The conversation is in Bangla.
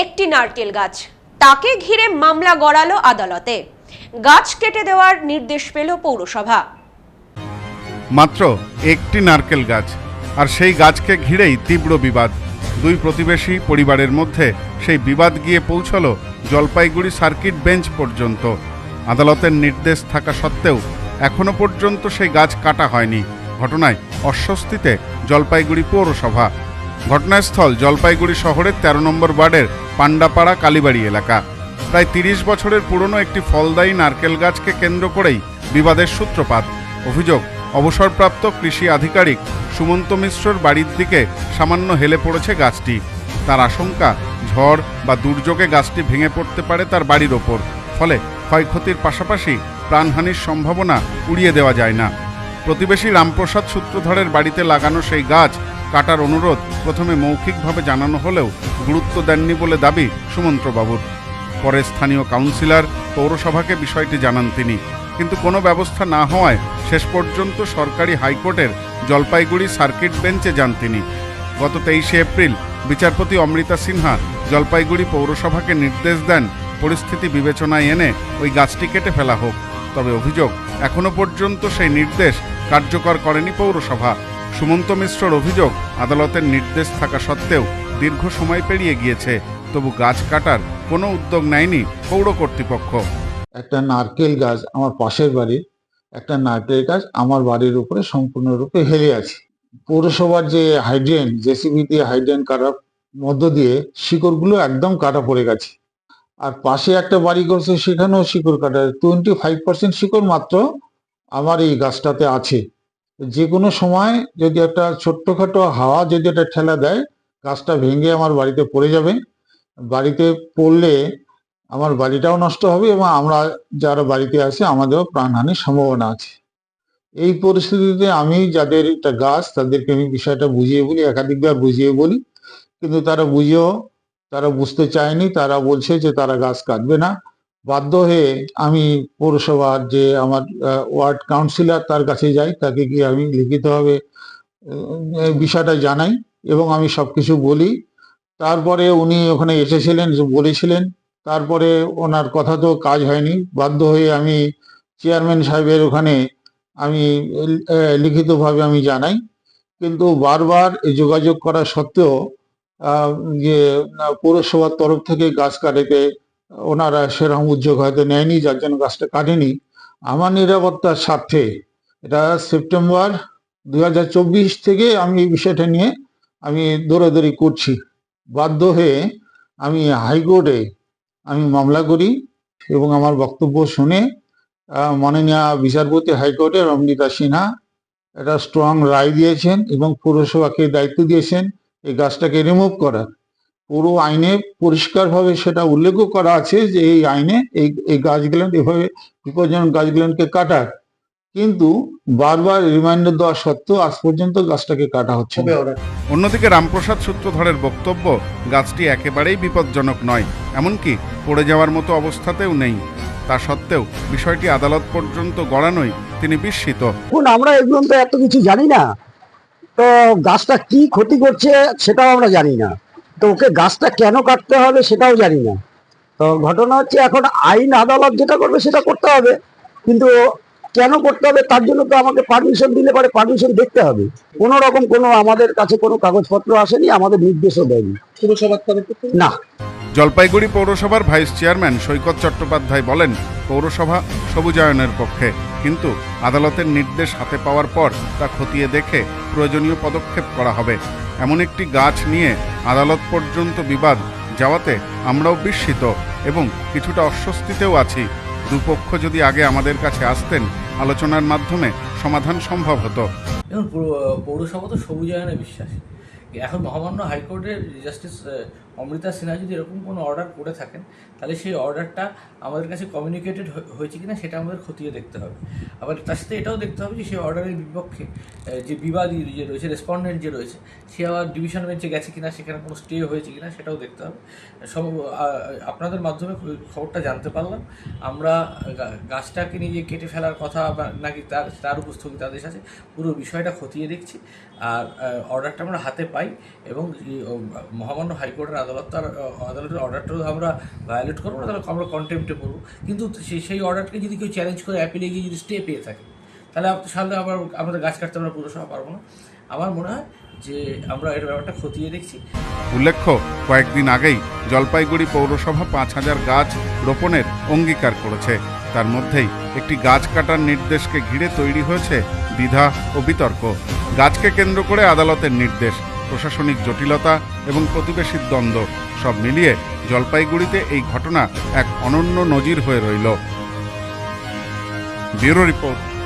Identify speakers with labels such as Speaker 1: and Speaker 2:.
Speaker 1: একটি নারকেল গাছ। তাকে ঘিরে মামলা গড়ালো আদালতে। গাছ কেটে দেওয়ার নির্দেশ পেল পৌরসভা।
Speaker 2: মাত্র একটি নারকেল গাছ, আর সেই গাছকে ঘিরেই তীব্র বিবাদ। দুই প্রতিবেশী পরিবারের মধ্যে সেই বিবাদ গিয়ে পৌঁছল জলপাইগুড়ি সার্কিট বেঞ্চ পর্যন্ত। আদালতের নির্দেশ থাকা সত্ত্বেও এখনও পর্যন্ত সেই গাছ কাটা হয়নি। ঘটনায় অস্বস্তিতে জলপাইগুড়ি পৌরসভা ঘটনাস্থল জলপাইগুড়ি শহরের তেরো নম্বর ওয়ার্ডের পান্ডাপাড়া কালীবাড়ি এলাকা। প্রায় তিরিশ বছরের পুরনো একটি ফলদায়ী নারকেল গাছকে কেন্দ্র করেই বিবাদের সূত্রপাত। অভিযোগ, অবসরপ্রাপ্ত কৃষি আধিকারিক সুমন্ত মিশ্রর বাড়ির দিকে সামান্য হেলে পড়েছে গাছটি। তার আশঙ্কা, ঝড় বা দুর্যোগে গাছটি ভেঙে পড়তে পারে তার বাড়ির ওপর। ফলে ক্ষয়ক্ষতির পাশাপাশি প্রাণহানির সম্ভাবনা উড়িয়ে দেওয়া যায় না। প্রতিবেশী রামপ্রসাদ সূত্রধরের বাড়িতে লাগানো সেই গাছ কাটার অনুরোধ প্রথমে মৌখিকভাবে জানানো হলেও গুরুত্ব দেননি বলে দাবি সুমন্ত্রবাবুর। পরে স্থানীয় কাউন্সিলর পৌরসভাকে বিষয়টি জানান তিনি। কিন্তু কোনো ব্যবস্থা না হওয়ায় শেষ পর্যন্ত সরকারি হাইকোর্টের জলপাইগুড়ি সার্কিট বেঞ্চে যান তিনি। গত তেইশে এপ্রিল বিচারপতি অমৃতা সিনহা জলপাইগুড়ি পৌরসভাকে নির্দেশ দেন পরিস্থিতি বিবেচনায় এনে ওই গাছটি কেটে ফেলা হোক। তবে অভিযোগ এখনও পর্যন্ত সেই নির্দেশ কার্যকর করেনি পৌরসভা। সুমন্ত মিশ্রর অভিযোগ, আদালতের নির্দেশ থাকা সত্ত্বেও দীর্ঘ সময় পেরিয়ে গিয়েছে, তবু গাছ কাটার কোনো উদ্যোগ নেয়নি পৌর কর্তৃপক্ষ।
Speaker 3: একটা নারকেল গাছ আমার পাশের বাড়ির একটা নারকেল গাছ আমার বাড়ির উপরে সম্পূর্ণরূপে হেলে আছে। পৌরসভার যে হাইড্রেন, জেসিবি দিয়ে হাইড্রেন কাটার মধ্য দিয়ে শিকড়গুলো একদম কাটা পড়ে গেছে। আর পাশে একটা বাড়ি করছে সেখানেও শিকড় কাটা টোয়েন্টি ফাইভ পার্সেন্ট শিকড় মাত্র আমার এই গাছটাতে আছে। যে কোনো সময় যদি একটা ছোট্টখাটো হাওয়া যদি একটা ঠেলা দেয়, গাছটা ভেঙে আমার বাড়িতে পড়ে যাবে। বাড়িতে পড়লে আমার বাড়িটাও নষ্ট হবে এবং আমরা যারা বাড়িতে আছে, আমাদেরও প্রাণহানির সম্ভাবনা আছে। এই পরিস্থিতিতে আমি যাদের একটা গাছ, তাদেরকে আমি বিষয়টা বুঝিয়ে বলি, একাধিকবার বুঝিয়ে বলি। কিন্তু তারা বুঝেও, তারা বুঝতে চায়নি, তারা বলছে যে তারা গাছ কাটবে না। বাধ্য হয়ে আমি পৌরসভার যে আমার ওয়ার্ড কাউন্সিলর তার কাছে যাই, তাকে গিয়ে আমি লিখিতভাবে বিষয়টা জানাই এবং আমি সব কিছু বলি। তারপরে উনি ওখানে এসেছিলেন, বলেছিলেন। তারপরে ওনার কথা তো কাজ হয়নি। বাধ্য হয়ে আমি চেয়ারম্যান সাহেবের ওখানে আমি লিখিতভাবে আমি জানাই। কিন্তু বারবার যোগাযোগ করা সত্ত্বেও যে, পৌরসভার তরফ থেকে গাছ কাটাতে ওনারা সেরকম উদ্যোগ হয়তো নেয়নি, যার জন্য গাছটা কাটেনি। আমার নিরাপত্তার স্বার্থে এটা সেপ্টেম্বর দু হাজার চব্বিশ থেকে আমি এই বিষয়টা নিয়ে আমি দৌড়াদৌড়ি করছি। বাধ্য হয়ে আমি হাইকোর্টে আমি মামলা করি এবং আমার বক্তব্য শুনে মাননীয় বিচারপতি হাইকোর্টের অমৃতা সিনহা একটা স্ট্রং রায় দিয়েছেন এবং পৌরসভাকে দায়িত্ব দিয়েছেন এই গাছটাকে রিমুভ করার। পুরো আইনে পরিষ্কারভাবে সেটা উল্লেখও করা আছে যে এই আইনে এই এই গাছগুলো এভাবে বিপজ্জনক গাছগুলোকে কাটার কিন্তু বারবার রিমাইন্ডার দেওয়া সত্ত্বেও আজ পর্যন্ত গাছটাকে কাটা হচ্ছে না।
Speaker 2: অন্যদিকে রামপ্রসাদ সূত্রধরের বক্তব্য গাছটি একেবারেই বিপজ্জনক নয় এমনকি পড়ে যাওয়ার মতো অবস্থাতেও নেই। তা সত্ত্বেও বিষয়টি আদালত পর্যন্ত গড়ানোই তিনি বিস্মিত।
Speaker 4: আমরা এগুলো তো এত কিছু জানি না। তো গাছটা কি ক্ষতি করছে সেটাও আমরা জানি না। তো ওকে গাছটা কেন কাটতে হবে সেটাও জানি না। তো ঘটনা হচ্ছে এখন আইন আদালত যেটা করবে সেটা করতে হবে কিন্তু কেন করতে হবে তার জন্য তো আমাকে পারমিশন দিলে পরে পারমিশন দেখতে হবে। কোনো রকম কোনো আমাদের কাছে কোনো কাগজপত্র আসেনি আমাদের নির্দেশও দেয়নি।
Speaker 5: পুরসভার
Speaker 4: না।
Speaker 2: জলপাইগুড়ি পৌরসভার ভাইস চেয়ারম্যান সৈকত চট্টোপাধ্যায় বলেন পৌরসভা সবুজায়নের পক্ষে। কিন্তু আদালতের নির্দেশ হাতে পাওয়ার পর তা খতিয়ে দেখে প্রয়োজনীয় পদক্ষেপ করা হবে। এমন একটি গাছ নিয়ে আদালত পর্যন্ত বিবাদ যাওয়াতে আমরাও বিস্মিত এবং কিছুটা অস্বস্তিতেও আছি। দুপক্ষ যদি আগে আমাদের কাছে আসতেন, আলোচনার মাধ্যমে সমাধান সম্ভব হতো।
Speaker 5: পৌরসভা তো সবুজায়নে বিশ্বাসী। এখন মহামান্য হাইকোর্টের জাস্টিস অমৃতা সিনহা যদি এরকম কোনো অর্ডার করে থাকেন, তাহলে সেই অর্ডারটা আমাদের কাছে কমিউনিকেটেড হয়েছে কিনা সেটা আমাদের খতিয়ে দেখতে হবে। আবার তার সাথে এটাও দেখতে হবে যে সেই অর্ডারের বিপক্ষে যে বিবাদী যে রয়েছে রেসপন্ডেন্ট যে রয়েছে, সে আবার ডিভিশন বেঞ্চে গেছে কিনা, সেখানে কোনো স্টে হয়েছে কিনা, সেটাও দেখতে হবে। সব আপনাদের মাধ্যমে খবরটা জানতে পারলাম। আমরা গাছটাকে নিয়ে কেটে ফেলার কথা নাকি তার তার উপর স্থগিতাদেশ আছে পুরো বিষয়টা খতিয়ে দেখছি। আর অর্ডারটা আমরা হাতে পাই এবং মহামান্য হাইকোর্টের আদালত তার আদালতের অর্ডারটাও আমরা ভায়োলেট করব, না তাহলে আমরা কন্টেম্পটে পড়ব। কিন্তু সেই সেই অর্ডারকে যদি কেউ চ্যালেঞ্জ করে অ্যাপিলে গিয়ে যদি স্টে পেয়ে থাকে তাহলে তাহলে আবার আমাদের গাছ কাটতে আমরা পুরসভা পারব না। আমার মনে হয় যে আমরা এর ব্যাপারটা খতিয়ে দেখছি।
Speaker 2: উল্লেখ্য, কয়েকদিন আগেই জলপাইগুড়ি পৌরসভা পাঁচ হাজার গাছ রোপণের অঙ্গীকার করেছে। তার মধ্যেই একটি গাছ কাটার নির্দেশকে ঘিরে তৈরি হয়েছে দ্বিধা ও বিতর্ক। গাছকে কেন্দ্র করে আদালতের নির্দেশ, প্রশাসনিক জটিলতা এবং প্রতিবেশীর দ্বন্দ্ব, সব মিলিয়ে জলপাইগুড়িতে এই ঘটনা এক অনন্য নজির হয়ে রইল। Bureau report.